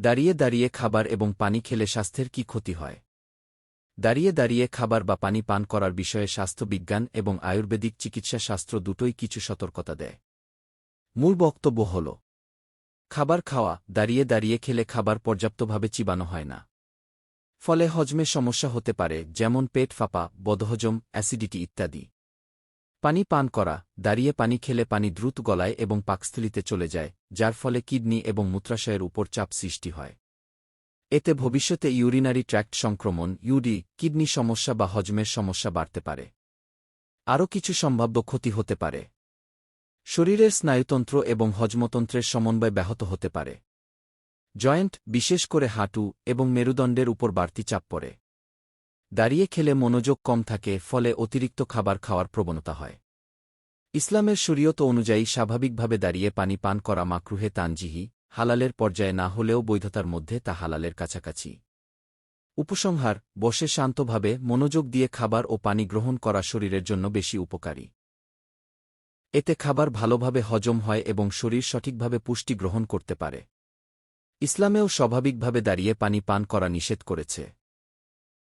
দাঁড়িয়ে দাঁড়িয়ে খাবার এবং পানি খেলে স্বাস্থ্যের কি ক্ষতি হয়? দাঁড়িয়ে দাঁড়িয়ে খাবার বা পানি পান করার বিষয়ে স্বাস্থ্যবিজ্ঞান এবং আয়ুর্বেদিক চিকিৎসা শাস্ত্র দুটোই কিছু সতর্কতা দেয়। মূল বক্তব্য হল, খাবার খাওয়া, দাঁড়িয়ে দাঁড়িয়ে খেলে খাবার পর্যাপ্তভাবে চিবানো হয় না। ফলে হজমে সমস্যা হতে পারে, যেমন পেট ফাঁপা, বদহজম, অ্যাসিডিটি ইত্যাদি। পানি পান করা, দাঁড়িয়ে পানি খেলে পানি দ্রুত গলায় এবং পাকস্থলিতে চলে যায়, যার ফলে কিডনি এবং মূত্রাশয়ের উপর চাপ সৃষ্টি হয়। এতে ভবিষ্যতে ইউরিনারি ট্র্যাক্ট সংক্রমণ, ইউডি, কিডনি সমস্যা বা হজমের সমস্যা বাড়তে পারে। আরও কিছু সম্ভাব্য ক্ষতি হতে পারে। শরীরের স্নায়ুতন্ত্র এবং হজমতন্ত্রের সমন্বয় ব্যাহত হতে পারে। জয়েন্ট, বিশেষ করে হাঁটু এবং মেরুদণ্ডের উপর বাড়তি চাপ পড়ে। দাঁড়িয়ে খেলে মনোযোগ কম থাকে, ফলে অতিরিক্ত খাবার খাওয়ার প্রবণতা হয়। ইসলামের শরীয়ত অনুযায়ী স্বাভাবিকভাবে দাঁড়িয়ে পানি পান করা মাকরুহে তানজিহি, হালালের পর্যায়ে না হলেও বৈধতার মধ্যে তা হালালের কাছাকাছি। উপসংহার, বসে শান্তভাবে মনোযোগ দিয়ে খাবার ও পানি গ্রহণ করা শরীরের জন্য বেশি উপকারী। এতে খাবার ভালোভাবে হজম হয় এবং শরীর সঠিকভাবে পুষ্টি গ্রহণ করতে পারে। ইসলামেও স্বাভাবিকভাবে দাঁড়িয়ে পানি পান করা নিষেধ করেছে।